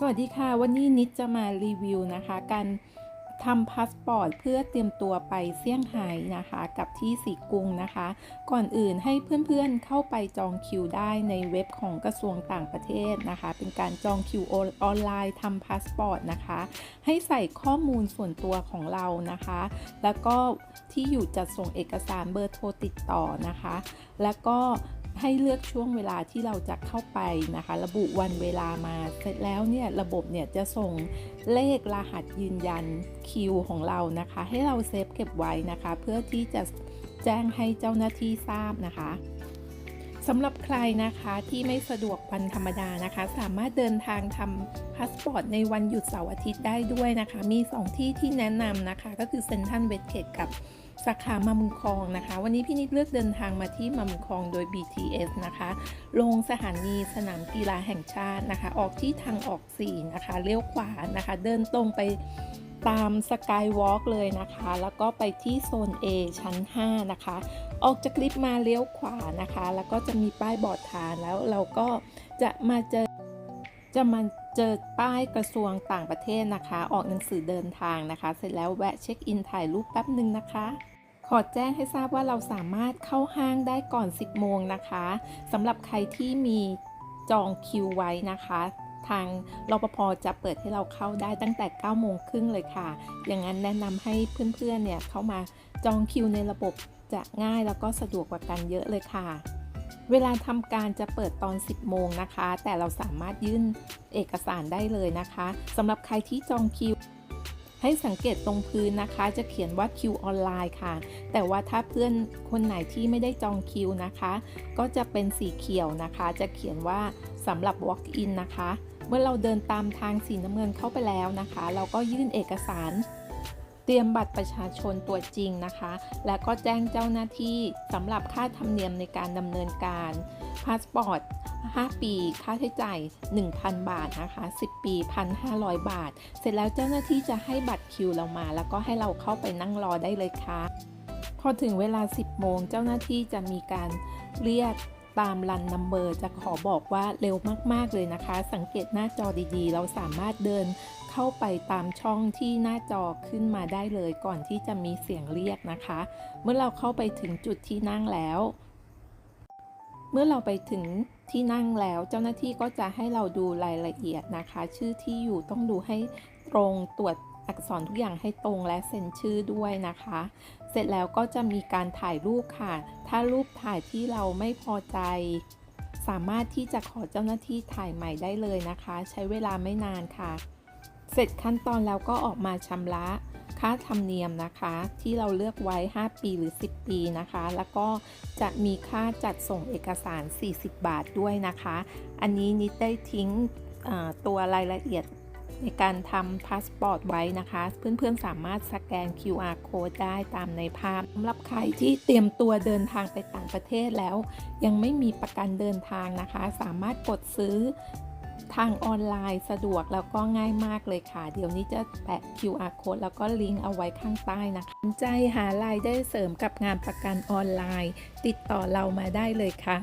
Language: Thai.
สวัสดีค่ะ วันนี้นิดจะมารีวิวนะคะ การทำพาสปอร์ตเพื่อเตรียมตัวไปเซี่ยงไฮ้นะคะ กับที่สีกุงนะคะ ก่อนอื่นให้เพื่อนๆเข้าไปจองคิวได้ในเว็บของกระทรวงต่างประเทศนะคะ เป็นการจองคิวออนไลน์ทำพาสปอร์ตนะคะ ให้ใส่ข้อมูลส่วนตัวของเรานะคะ แล้วก็ที่อยู่จัดส่งเอกสารเบอร์โทรติดต่อนะคะ แล้วก็ ให้เลือกช่วงเวลาที่เราจะเข้าไปนะคะ ระบุวันเวลามาเสร็จแล้วเนี่ยระบบเนี่ยจะส่งเลขรหัสยืนยันคิวของเรานะคะ ให้เราเซฟเก็บไว้นะคะ เพื่อที่จะแจ้งให้เจ้าหน้าที่ทราบนะคะสำหรับใครนะคะที่ไม่สะดวกวันธรรมดานะคะ สามารถเดินทางทำพาสปอร์ตในวันหยุดเสาร์อาทิตย์ได้ด้วยนะคะ มี 2 ที่ที่แนะนำนะคะ ก็คือเซนทันเวสเกตกับ สาขามามุงคองนะคะ วันนี้พี่นิดเลือกเดินทางมาที่มามุงคองโดย BTS นะคะลงสถานีสนามกีฬาแห่งชาตินะคะ ออกที่ทางออก4นะคะเลี้ยวขวานะคะ เดินตรงไปตามสกายวอล์กเลยนะคะ แล้วก็ไปที่โซน A ชั้น 5 นะคะ ออกจากลิฟต์มาเลี้ยวขวานะคะ แล้วก็จะมีป้ายบอกทางแล้วเราก็จะมาเจอจะมา เจอป้ายกระทรวงต่างประเทศนะคะ ออกหนังสือเดินทางนะคะ เสร็จแล้วแวะเช็คอินถ่ายรูปแป๊บหนึ่งนะคะขอแจ้งให้ทราบว่าเราสามารถเข้าห้างได้ก่อน 10 โมงนะคะสำหรับใครที่มีจองคิวไว้นะคะ ทางรปภจะเปิดให้เราเข้าได้ตั้งแต่ 9 โมงครึ่งเลยค่ะ อย่างนั้นแนะนำให้เพื่อนๆเนี่ยเข้ามาจองคิวในระบบจะง่ายแล้วก็สะดวกกว่ากันเยอะเลยค่ะ เวลาทำการจะเปิดตอน 10 โมงนะคะ แต่เราสามารถยื่น เอกสารได้เลยนะคะสำหรับใครที่จองคิว ให้สังเกตตรงพื้นนะคะ จะเขียนว่าคิวออนไลน์ค่ะ แต่ว่าถ้าเพื่อนคนไหนที่ไม่ได้จองคิวนะคะ ก็จะเป็นสีเขียวนะคะ จะเขียนว่าสำหรับ walk in นะคะ เมื่อเราเดินตามทางสีน้ำเงินเข้าไปแล้วนะคะ เราก็ยื่นเอกสารเตรียมบัตรประชาชนตัวจริงนะคะ แล้วก็แจ้งเจ้าหน้าที่สำหรับค่าธรรมเนียมในการดำเนินการ พาสปอร์ต 5 ปีค่าใช้จ่าย 1,000 บาทนะคะ 10 ปี 1,500 บาท เสร็จแล้วเจ้าหน้าที่จะให้บัตรคิวเรามา แล้วก็ให้เราเข้าไปนั่งรอได้เลยค่ะ พอถึงเวลา 10 โมงเจ้าหน้าที่จะมีการเรียกตามรันนัมเบอร์จะขอบอกว่าเร็วมาก ๆ เลยนะคะ สังเกตหน้าจอดีๆ เราสามารถเดินเข้าไปตามช่องที่หน้าจอขึ้นมาได้เลยก่อนที่จะมีเสียงเรียกนะคะ เมื่อเราเข้าไปถึงจุดที่นั่งแล้ว เมื่อเราไปถึง ที่นั่งแล้วเจ้าหน้าที่ก็จะให้เราดูรายละเอียดนะคะ ชื่อที่อยู่ต้องดูให้ตรงตรวจอักษรทุกอย่างให้ตรงและเซ็นชื่อด้วยนะคะ เสร็จแล้วก็จะมีการถ่ายรูปค่ะ ถ้ารูปถ่ายที่เราไม่พอใจ สามารถที่จะขอเจ้าหน้าที่ถ่ายใหม่ได้เลยนะคะ ใช้เวลาไม่นานค่ะ เสร็จขั้นตอนแล้วก็ออกมาชำระ ค่าธรรมเนียมนะคะที่เราเลือกไว้ 5 ปีหรือ 10 ปีนะคะ แล้วก็จะมีค่าจัดส่งเอกสาร 40 บาทด้วยนะคะ อันนี้นิดได้ทิ้งตัวรายละเอียดในการทำพาสปอร์ตไว้นะคะ เพื่อนๆสามารถสแกน QR code ได้ตามในภาพสำหรับใครที่เตรียมตัวเดินทางไปต่างประเทศแล้ว ยังไม่มีประกันเดินทางนะคะ สามารถกดซื้อ ทางออนไลน์สะดวกแล้วก็ง่ายมากเลยค่ะ เดี๋ยวนี้จะแปะ QR code แล้วก็ลิงก์เอาไว้ข้างใต้นะคะสนใจหารายได้เสริมกับงานประกันออนไลน์ ติดต่อเรามาได้เลยค่ะ